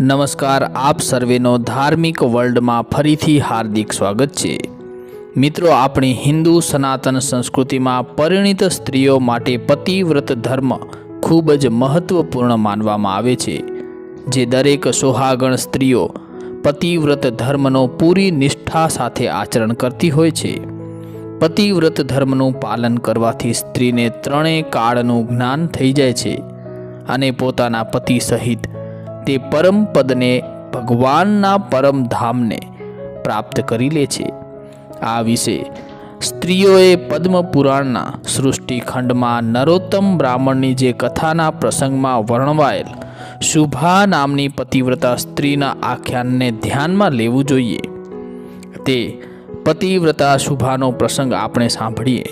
નમસ્કાર, આપ સર્વેનો ધાર્મિક વર્લ્ડમાં ફરીથી હાર્દિક સ્વાગત છે. મિત્રો, આપણી હિન્દુ સનાતન સંસ્કૃતિમાં પરિણિત સ્ત્રીઓ માટે પતિવ્રત ધર્મ ખૂબ જ મહત્વપૂર્ણ માનવામાં આવે છે, જે દરેક સોહાગણ સ્ત્રીઓ પતિવ્રત ધર્મનો પૂરી નિષ્ઠા સાથે આચરણ કરતી હોય છે. પતિવ્રત ધર્મનું પાલન કરવાથી સ્ત્રીને ત્રણેય કાળનું જ્ઞાન થઈ જાય છે અને પોતાના પતિ સહિત તે પરમ પદને ભગવાનના પરમ ધામને પ્રાપ્ત કરી લે છે. આ વિશે સ્ત્રીઓએ પદ્મ પુરાણના સૃષ્ટિખંડમાં નરોત્તમ બ્રાહ્મણની જે કથાના પ્રસંગમાં વર્ણવાયેલ શુભા નામની પતિવ્રતા સ્ત્રીના આખ્યાનને ધ્યાનમાં લેવું જોઈએ. તે પતિવ્રતા શુભાનો પ્રસંગ આપણે સાંભળીએ.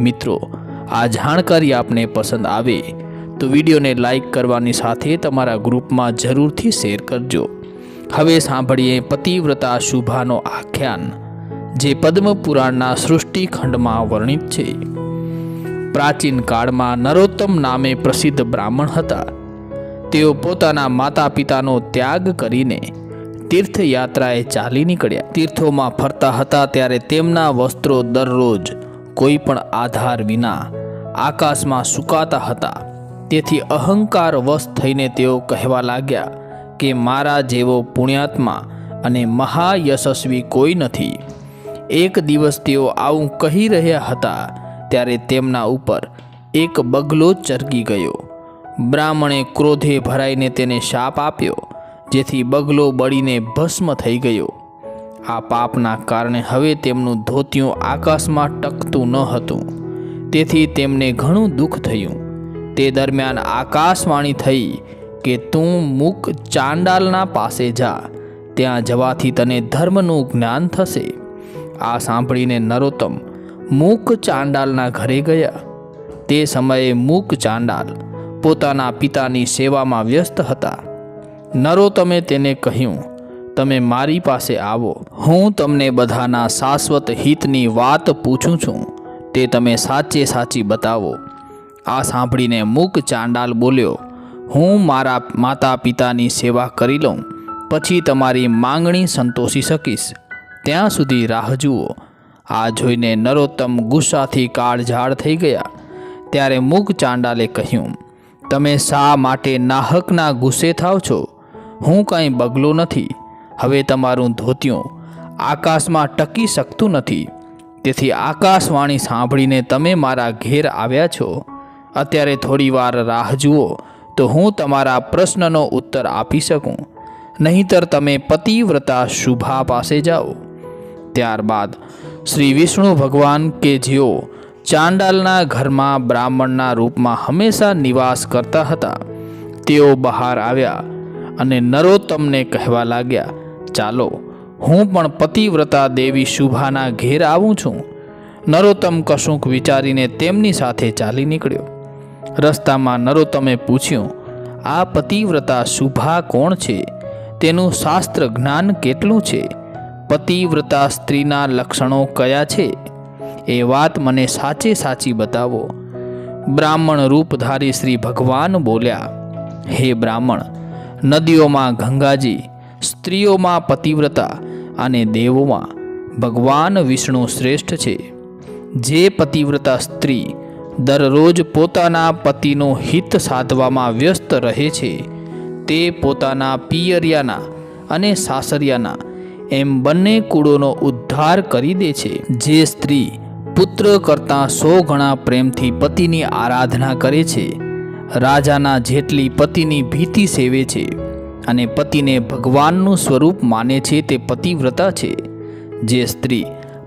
મિત્રો, આ જાણકારી આપને પસંદ આવે તો વિડીયોને લાઇક કરવાની સાથે તમારા ગ્રુપમાં જરૂરથી શેર કરજો. હવે સાંભળીએ પતિવ્રતા શુભાનો આખ્યાન, જે પદ્મ પુરાણના સૃષ્ટિખંડમાં વર્ણિત છે. પ્રાચીન કાળમાં નરોત્તમ નામે પ્રસિદ્ધ બ્રાહ્મણ હતા. તેઓ પોતાના માતા પિતાનો ત્યાગ કરીને તીર્થયાત્રાએ ચાલી નીકળ્યા. તીર્થોમાં ફરતા હતા ત્યારે તેમના વસ્ત્રો દરરોજ કોઈ પણ આધાર વિના આકાશમાં સુકાતા હતા. તેથી અહંકાર વશ થઈને તેઓ કહેવા લાગ્યા કે મારા જેવો પુણ્યાત્મા અને મહાયશસ્વી કોઈ નથી. એક દિવસ તેઓ આવું કહી રહ્યા હતા, ત્યારે તેમના ઉપર એક બગલો ચરકી ગયો. બ્રાહ્મણે ક્રોધે ભરાઈને તેને શાપ આપ્યો, જેથી બગલો બળીને ભસ્મ થઈ ગયો. આ પાપના કારણે હવે તેમનું ધોતિયું આકાશમાં ટકતું ન હતું. તેથી તેમને ઘણું દુઃખ થયું. તે દરમિયાન આકાશવાણી થઈ કે તું મુક ચાંડાલના પાસે જા. ત્યાં જવાથી તને ધર્મનું જ્ઞાન થશે. આ સાંભળીને નરોત્તમ મૂક ચાંડાલના ઘરે ગયા. તે સમયે મૂક ચાંડાલ પોતાના પિતાની સેવામાં વ્યસ્ત હતા. નરોત્તમે તેને કહ્યું, તમે મારી પાસે આવો. હું તમને બધાના શાશ્વત હિતની વાત પૂછું છું. તે તમે સાચે સાચી બતાવો. આ સાંભળીને મૂક ચાંડાલ બોલ્યો, હું મારા માતા પિતાની સેવા કરી લઉં, પછી તમારી માંગણી સંતોષી શકીશ. ત્યાં સુધી રાહ જુઓ. આ જોઈને નરોત્તમ ગુસ્સાથી કાળઝાળ થઈ ગયા. ત્યારે મૂક ચાંડાલે કહ્યું, તમે શા માટે નાહકના ગુસ્સે થાવ છો? હું કાંઈ બગલો નથી. હવે તમારું ધોતિયું આકાશમાં ટકી શકતું નથી. તેથી આકાશવાણી સાંભળીને તમે મારા ઘેર આવ્યા છો. અત્યારે થોડીવાર રાહ જુઓ તો હું તમારા પ્રશ્નનો ઉત્તર આપી શકું. નહીંતર તમે પતિવ્રતા શુભા પાસે જાઓ. ત્યારબાદ શ્રી વિષ્ણુ ભગવાન કે જેઓ ચાંડાલના ઘરમાં બ્રાહ્મણના રૂપમાં હંમેશા નિવાસ કરતા હતા, તેઓ બહાર આવ્યા અને નરોત્તમને કહેવા લાગ્યા, ચાલો, હું પણ પતિવ્રતા દેવી શુભાના ઘેર આવું છું. નરોત્તમ કશુંક વિચારીને તેમની સાથે ચાલી નીકળ્યો. રસ્તામાં નરોત્તમે પૂછ્યું, આ પતિવ્રતા શુભા કોણ છે? તેનું શાસ્ત્ર જ્ઞાન કેટલું છે? પતિવ્રતા સ્ત્રીના લક્ષણો કયા છે? એ વાત મને સાચે સાચી બતાવો. બ્રાહ્મણ રૂપધારી શ્રી ભગવાન બોલ્યા, હે બ્રાહ્મણ, નદીઓમાં ગંગાજી, સ્ત્રીઓમાં પતિવ્રતા અને દેવોમાં ભગવાન વિષ્ણુ શ્રેષ્ઠ છે. જે પતિવ્રતા સ્ત્રી દરરોજ પોતાના પતિનું હિત સાધવામાં વ્યસ્ત રહે છે. તે પોતાના પિયરિયાના અને સાસરિયાના એમ બંને કુળોનો ઉદ્ધાર કરી દે છે. જે સ્ત્રી પુત્ર કરતાં સો ગણા પ્રેમથી પતિની આરાધના કરે છે. રાજાના જેટલી પતિની ભીતિ સેવે છે અને પતિને ભગવાનનું સ્વરૂપ માને છે તે પતિવ્રતા છે. જે સ્ત્રી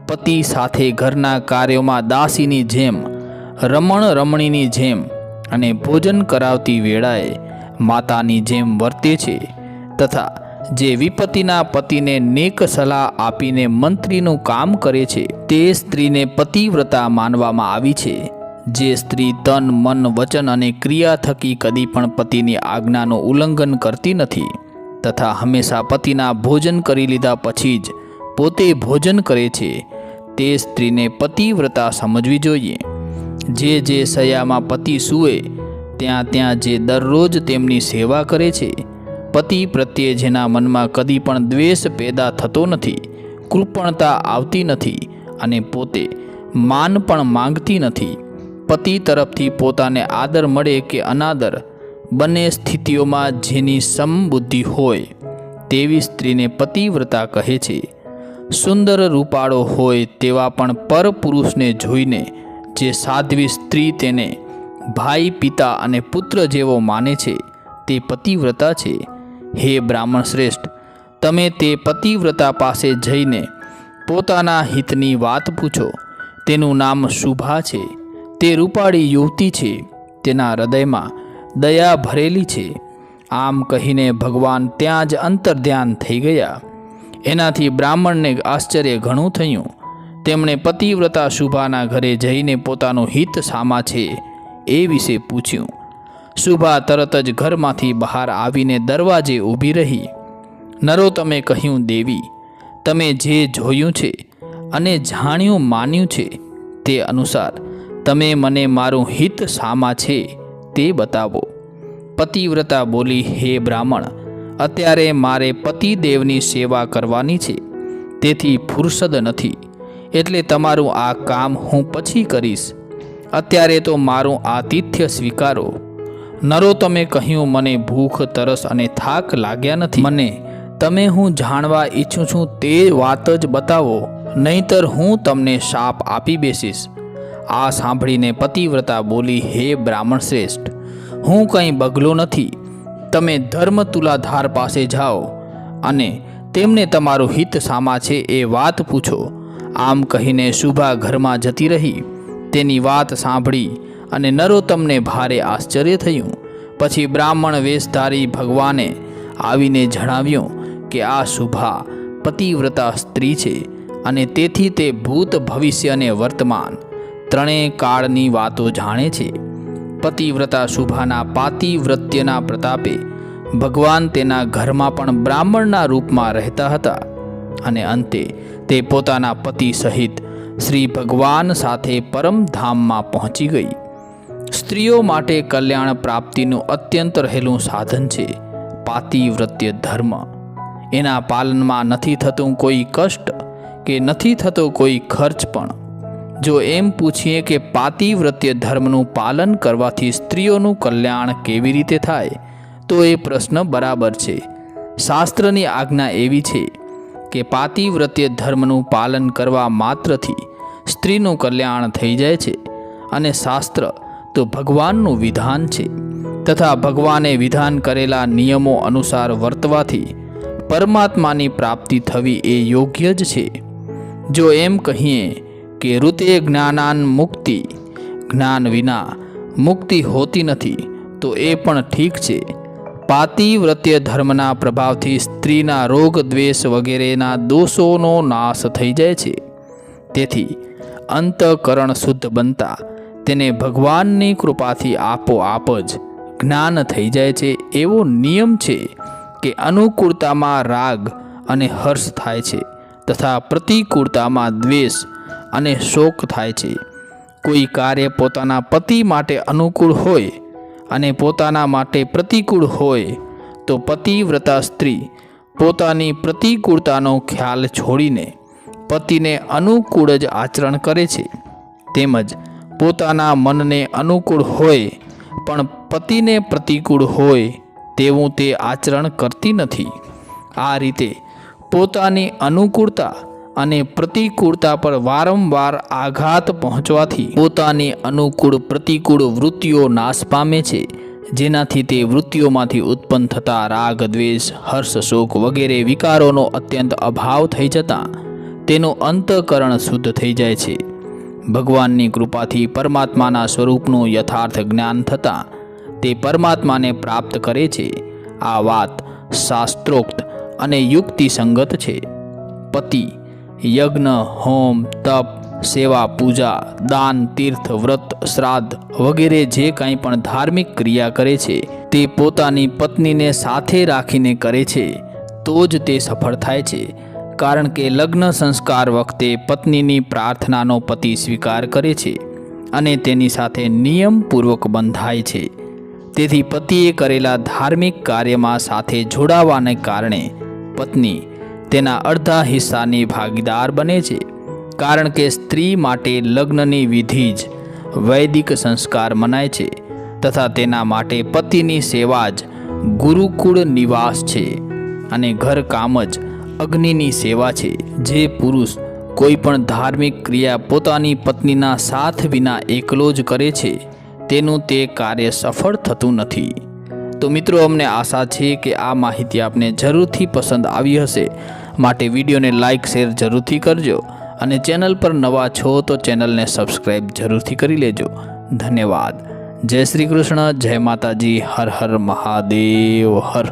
પતિ સાથે ઘરના કાર્યોમાં દાસીની જેમ રમણ રમણીની જેમ અને ભોજન કરાવતી વેળાએ માતાની જેમ વર્તે છે તથા જે વિપતિના પતિને નેક સલાહ આપીને મંત્રીનું કામ કરે છે, તે સ્ત્રીને પતિવ્રતા માનવામાં આવી છે. જે સ્ત્રી તન, મન, વચન અને ક્રિયા થકી કદી પણ પતિની આજ્ઞાનું ઉલ્લંઘન કરતી નથી તથા હંમેશા પતિના ભોજન કરી લીધા પછી જ પોતે ભોજન કરે છે, તે સ્ત્રીને પતિવ્રતા સમજવી જોઈએ. જે જે સયામાં પતિ સૂવે, ત્યાં ત્યાં જે દરરોજ તેમની સેવા કરે છે. પતિ પ્રત્યે જેના મનમાં કદી પણ દ્વેષ પેદા થતો નથી, કૃપણતા આવતી નથી અને પોતે માન પણ માંગતી નથી. પતિ તરફથી પોતાને આદર મળે કે અનાદર, બંને સ્થિતિઓમાં જેની સમબુદ્ધિ હોય, તેવી સ્ત્રીને પતિવ્રતા કહે છે. સુંદર રૂપાળો હોય તેવા પણ પરપુરુષને જોઈને જે સાધ્વી સ્ત્રી તેને ભાઈ, પિતા અને પુત્ર જેવો માને છે, તે પતિવ્રતા છે. હે બ્રાહ્મણ શ્રેષ્ઠ, તમે તે પતિવ્રતા પાસે જઈને પોતાના હિતની વાત પૂછો. તેનું નામ શુભા છે. તે રૂપાળી યુવતી છે. તેના હૃદયમાં દયા ભરેલી છે. આમ કહીને ભગવાન ત્યાં જ અંતર્ધ્યાન થઈ ગયા. એનાથી બ્રાહ્મણને આશ્ચર્ય ઘણું થયું. તેમણે પતિવ્રતા શુભાના ઘરે જઈને પોતાનું હિત સામા છે એ વિશે પૂછ્યું. શુભા તરત જ ઘરમાંથી બહાર આવીને દરવાજે ઊભી રહી. નરોત્તમે કહ્યું દેવી. તમે જે જોયું છે અને જાણ્યું માન્યું છે તે અનુસાર તમે મને મારું હિત સામા છે તે બતાવો. પતિવ્રતા બોલી, હે બ્રાહ્મણ, અત્યારે મારે પતિદેવની સેવા કરવાની છે. તેથી ફુરસદ નથી. એટલે તમારું આ કામ હું પછી કરીશ. અત્યારે તો મારું આતિથ્ય સ્વીકારો. નરો, તમે કહ્યું મને ભૂખ, તરસ અને થાક લાગ્યા નથી. મને, તમે હું જાણવા ઈચ્છું છું તે વાત જ બતાવો, નહીતર હું તમને શાપ આપી બેસીશ. આ સાંભળીને પતિવ્રતા બોલી, હે બ્રાહ્મણ શ્રેષ્ઠ, હું કંઈ બગલો નથી. તમે ધર્મ તુલાધાર પાસે જાઓ અને તેમને તમારું હિત સામા છે એ વાત પૂછો. આમ કહીને શુભા ઘરમાં જતી રહી. તેની વાત સાંભળી અને નરોત્તમને ભારે આશ્ચર્ય થયું. પછી બ્રાહ્મણ વેશધારી ભગવાને આવીને જણાવ્યું કે આ શુભા પતિવ્રતા સ્ત્રી છે અને તેથી તે ભૂત ભવિષ્ય અને વર્તમાન ત્રણેય કાળની વાતો જાણે છે. પતિવ્રતા શુભાના પાતિવ્રત્યના પ્રતાપે ભગવાન તેના ઘરમાં પણ બ્રાહ્મણના રૂપમાં રહેતા હતા અને અંતે તે પોતાના પતિ સહિત શ્રી ભગવાન સાથે પરમધામમાં પહોંચી ગઈ. સ્ત્રીઓ માટે કલ્યાણ પ્રાપ્તિનું અત્યંત રહેલું સાધન છે પાતિવ્રત્ય ધર્મ. એના પાલનમાં નથી થતું કોઈ કષ્ટ કે નથી થતો કોઈ ખર્ચ પણ. જો એમ પૂછીએ કે પાતિવ્રત્ય ધર્મનું પાલન કરવાથી સ્ત્રીઓનું કલ્યાણ કેવી રીતે થાય, તો એ પ્રશ્ન બરાબર છે. શાસ્ત્રની આજ્ઞા એવી છે કે પાતિવ્રત્ય ધર્મનું પાલન કરવા માત્રથી સ્ત્રીનું કલ્યાણ થઈ જાય છે. અને શાસ્ત્ર તો ભગવાનનું વિધાન છે. તથા ભગવાને વિધાન કરેલા નિયમો અનુસાર વર્તવાથી પરમાત્માની પ્રાપ્તિ થવી એ યોગ્ય જ છે. જો એમ કહીએ કે ઋતે જ્ઞાનાન મુક્તિ, જ્ઞાન વિના મુક્તિ હોતી નથી, તો એ પણ ઠીક છે. પાતિવ્રત્ય ધર્મના પ્રભાવથી સ્ત્રીના રોગ, દ્વેષ વગેરેના દોષોનો નાશ થઈ જાય છે. તેથી અંતકરણ શુદ્ધ બનતા તેને ભગવાનની કૃપાથી આપોઆપ જ જ્ઞાન થઈ જાય છે. એવો નિયમ છે કે અનુકૂળતામાં રાગ અને હર્ષ થાય છે તથા પ્રતિકૂળતામાં દ્વેષ અને શોક થાય છે. કોઈ કાર્ય પોતાના પતિ માટે અનુકૂળ હોય અને પોતાના માટે પ્રતિકૂળ હોય તો પતિવ્રતા સ્ત્રી પોતાની પ્રતિકૂળતાનો ખ્યાલ છોડીને પતિને અનુકૂળ જ આચરણ કરે છે. તેમજ પોતાના મનને અનુકૂળ હોય પણ પતિને પ્રતિકૂળ હોય તેવું તે આચરણ કરતી નથી. આ રીતે પોતાની અનુકૂળતા અને પ્રતિકૂળતા પર વારંવાર આઘાત પહોંચવાથી પોતાની અનુકૂળ પ્રતિકૂળ વૃત્તિઓ નાશ પામે છે. જેનાથી તે વૃત્તિઓમાંથી ઉત્પન્ન થતા રાગ, દ્વેષ, હર્ષ, શોક વગેરે વિકારોનો અત્યંત અભાવ થઈ જતાં તેનું અંતકરણ શુદ્ધ થઈ જાય છે. ભગવાનની કૃપાથી પરમાત્માના સ્વરૂપનું યથાર્થ જ્ઞાન થતાં તે પરમાત્માને પ્રાપ્ત કરે છે. આ વાત શાસ્ત્રોક્ત અને યુક્તિસંગત છે. પતિ યજ્ઞ, હોમ, તપ, સેવા, પૂજા, દાન, તીર્થ, વ્રત, શ્રાદ્ધ વગેરે જે કંઈ પણ ધાર્મિક ક્રિયા કરે છે, તે પોતાની પત્નીને સાથે રાખીને કરે છે, તો જ તે સફળ થાય છે. કારણ કે લગ્ન સંસ્કાર વખતે પત્નીની પ્રાર્થનાનો પતિ સ્વીકાર કરે છે અને તેની સાથે નિયમપૂર્વક બંધાય છે. તેથી પતિએ કરેલા ધાર્મિક કાર્યમાં સાથે જોડાવાને કારણે પત્ની તેના અડધા હિસ્સાની ભાગીદાર બને છે. કારણ કે સ્ત્રી માટે લગ્નની વિધિ જ વૈદિક સંસ્કાર મનાય છે તથા તેના માટે પતિની સેવા જ ગુરુકુળ નિવાસ છે અને ઘરકામ જ અગ્નિની સેવા છે. જે પુરુષ કોઈ પણ ધાર્મિક ક્રિયા પોતાની પત્નીના સાથ વિના એકલો જ કરે છે, તેનું તે કાર્ય સફળ થતું નથી. તો મિત્રો, અમને આશા છે કે આ માહિતી આપને જરૂરથી પસંદ આવી હશે. માટે વિડીયોને લાઇક શેર જરૂરથી કરજો અને ચેનલ પર નવા છો તો ચેનલને સબસ્ક્રાઈબ જરૂરથી કરી લેજો. ધન્યવાદ. જય શ્રી કૃષ્ણ, જય માતાજી, હર હર મહાદેવ, હર